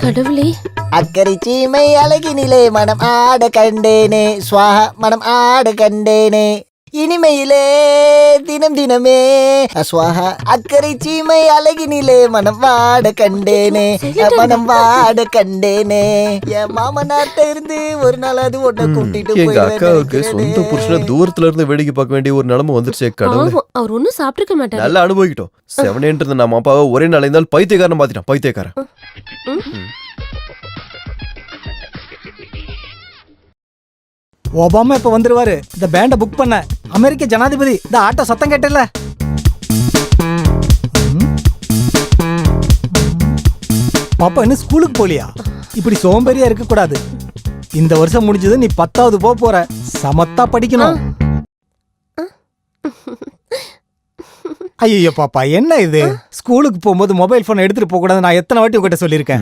கடவுளே. அக்கறை சீமை அழகினிலே மனம் ஆட கண்டேனே. சுவாக மனம் ஆட கண்டேனே. இனிமையிலே தினம் தினமே. சுவாஹா அக்கறை சீமை அழகினிலே மனம் வாட கண்டேனே. மனம் வாட கண்டேனே. என் மாமனார்ட்ட இருந்து ஒரு நாள் அது ஒன்ன கூட்டிட்டு எங்க அக்காவுக்கு சொந்த புருஷனை தூரத்துல இருந்து வேடிக்கை பார்க்க வேண்டிய ஒரு நிலைமை வந்துருச்சே கடவுளே. பாவம் அவர் ஒன்னும் சாப்பிட்டுக்க மாட்டாரு. நல்லா அனுபவிக்கிட்டோம். செவனேன்றது நம்ம அப்பாவை ஒரே நாள் இருந்தாலும் பைத்தியக்காரன் மாத்திட்டான் பைத்தியக்காரன். ஒபாமா இப்ப வந்துருவாரு. இந்த பேண்டை புக் பண்ண. அமெரிக்க ஜனாதிபதி இந்த ஆட்டோ சத்தம் கேட்டல பாப்பா இன்னும் ஸ்கூலுக்கு போலியா? இப்படி சோம்பேறியா இருக்க கூடாது இந்த வருஷம் முடிஞ்சது நீ பத்தாவது போக போற. சமத்தா படிக்கணும். ஐயோ பாப்பா என்ன இது? ஸ்கூலுக்கு போகும்போது மொபைல் போன் எடுத்துட்டு போக கூடாது நான் எத்தனை வாட்டி உங்ககிட்ட சொல்லியிருக்கேன்?